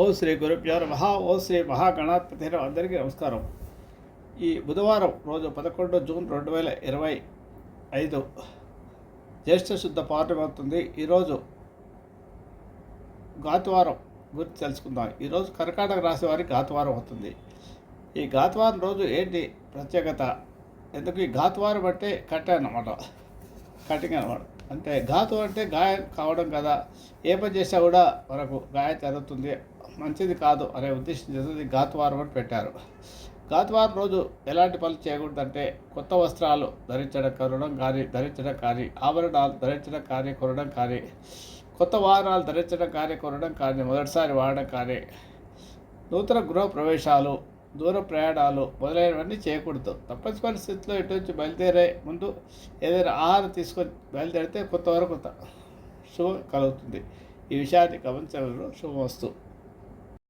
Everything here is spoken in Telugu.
ఓ శ్రీ గురుభ్యో మహా ఓ శ్రీ మహాగణాధిపతి అందరికీ నమస్కారం. ఈ బుధవారం రోజు పదకొండు జూన్ రెండు వేల ఇరవై ఐదు జ్యేష్ఠ శుద్ధ పౌర్ణమి అవుతుంది. ఈరోజు గాతువారం గురించి తెలుసుకుందాం. ఈరోజు కర్కాటక రాశి వారికి గాతువారం అవుతుంది. ఈ గాతువారం రోజు ఏంటి ప్రత్యేకత? ఎందుకు? ఈ గాతువారం అంటే కట్టే అన్నమాట. కటింగ్ అనమాట అంటే ఘాతు అంటే గాయం కావడం కదా. ఏ పని చేసినా కూడా మనకు గాయం జరుగుతుంది. మంచిది కాదు అనే ఉద్దేశం చేసేది ఘాతువారం అని పెట్టారు. ఘాతువారం రోజు ఎలాంటి పనులు చేయకూడదంటే కొత్త వస్త్రాలు ధరించడం కొనడం కానీ ధరించడం కానీ ఆభరణాలు ధరించడం కానీ కొనడం కానీ కొత్త వాహనాలు ధరించడం కానీ కొనడం కానీ మొదటిసారి వాడడం కానీ నూతన గృహ ప్రవేశాలు దూర ప్రయాణాలు మొదలైనవన్నీ చేయకూడదు. తప్పని పరిస్థితిలో ఇటు నుంచి బయలుదేరే ముందు ఏదైనా ఆహారం తీసుకొని బయలుదేరితే కొంతవరకు శుభం కలుగుతుంది. ఈ విషయాన్ని గమనించగలరు. వస్తుంది